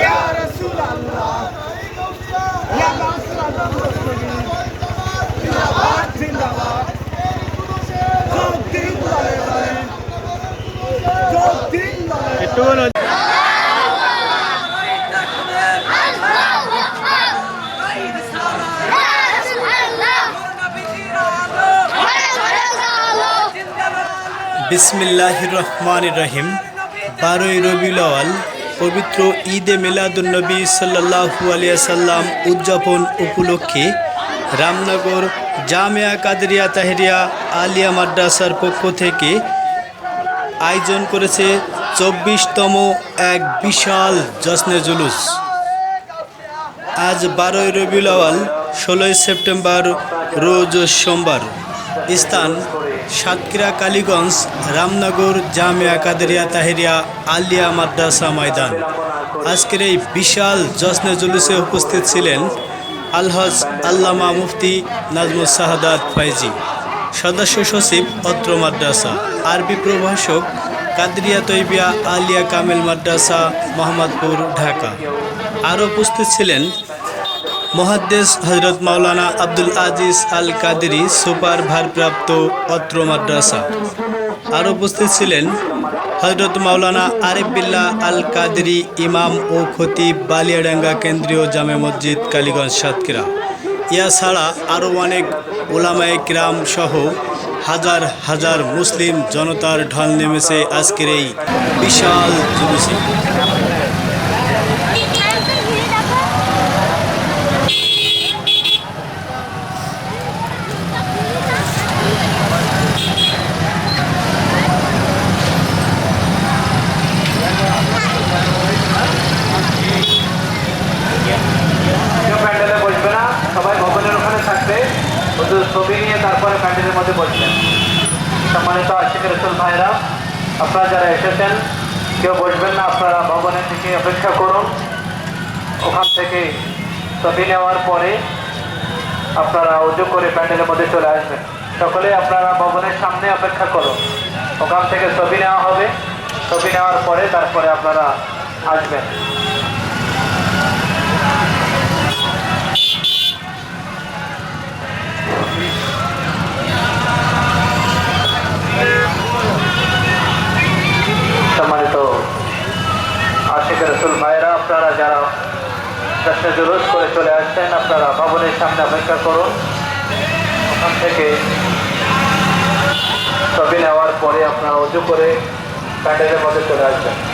ইয়া ইয়া দলে দলে। বিসমিল্লাহ রহমান রহিম। বারোই রবিউল আওয়াল। পবিত্র ঈদে মিলাদুন্নবী সাল্লাহু আলিয়া সাল্লাম উদযাপন উপলক্ষে রামনগর জামিয়া কাদরিয়া তাহেরিয়া আলিয়া মাদ্রাসার পক্ষ থেকে আয়োজন করেছে চব্বিশতম এক বিশাল জশ্নে জুলুস। আজ বারোই রবিউল আওয়াল ষোলোই সেপ্টেম্বর, রোজ সোমবার। স্থান সাতক্ষীরা, কালীগঞ্জ, রামনগর জামিয়া কাদেরিয়া, তাহেরিয়া, আলিয়া মাদ্রাসা ময়দান। আজকের এই বিশাল জশ্নে জুলুসে উপস্থিত ছিলেন আলহাজ আল্লামা মুফতি নাজমুল শাহাদাত ফাইজি, সদস্য সচিব অত্র মাদ্রাসা, আরবি প্রভাষক কাদরিয়া তৈবিয়া, আলিয়া কামেল মাদ্রাসা, মোহাম্মদপুর, ঢাকা। আরও উপস্থিত ছিলেন মহাদ্দেশ হজরত মাওলানা আব্দুল আজিজ আল কাদেরি সুপার ভারপ্রাপ্ত অত্র মাদ্রাসা। আর উপস্থিত ছিলেন হজরত মাওলানা আরিফ বিল্লাহ আল কাদেরি ইমাম ও খতিব বালিয়াডাঙ্গা কেন্দ্রীয় জামে মসজিদ কালীগঞ্জ সাতক্ষীরা। ইয়া ছাড়া আরও অনেক ওলামায়ে কিরাম সহ হাজার হাজার মুসলিম জনতার ঢল নেমেছে আজকের এই বিশাল জুলুসে কেউ প্যান্ডেলে বসবে না সবাই ভবনের ওখানে থাকবে শুধু ছবি নিয়ে তারপরে প্যান্ডেলের মধ্যে বসবেন সম্মানিত আশিক রসুল ভাইরা আপনারা যারা এসেছেন, কেউ বসবেন না, আপনারা ভবনের থেকে অপেক্ষা করুন। ওখান থেকে ছবি নেওয়ার পরে আপনারা উজু করে প্যান্ডেলের মধ্যে চলে আসবেন। সকলে আপনারা ভবনের সামনে অপেক্ষা করুন। ওখান থেকে ছবি নেওয়া হবে। ছবি নেওয়ার পরে তারপরে আপনারা আসবেন। জুলুস করে চলে আসছেন, আপনারা ভবনের সামনে অপেক্ষা করুন। ওখান থেকে ছবি নেওয়ার পরে আপনারা উঁচু করে প্যান্ডেলের মধ্যে চলে আসবেন।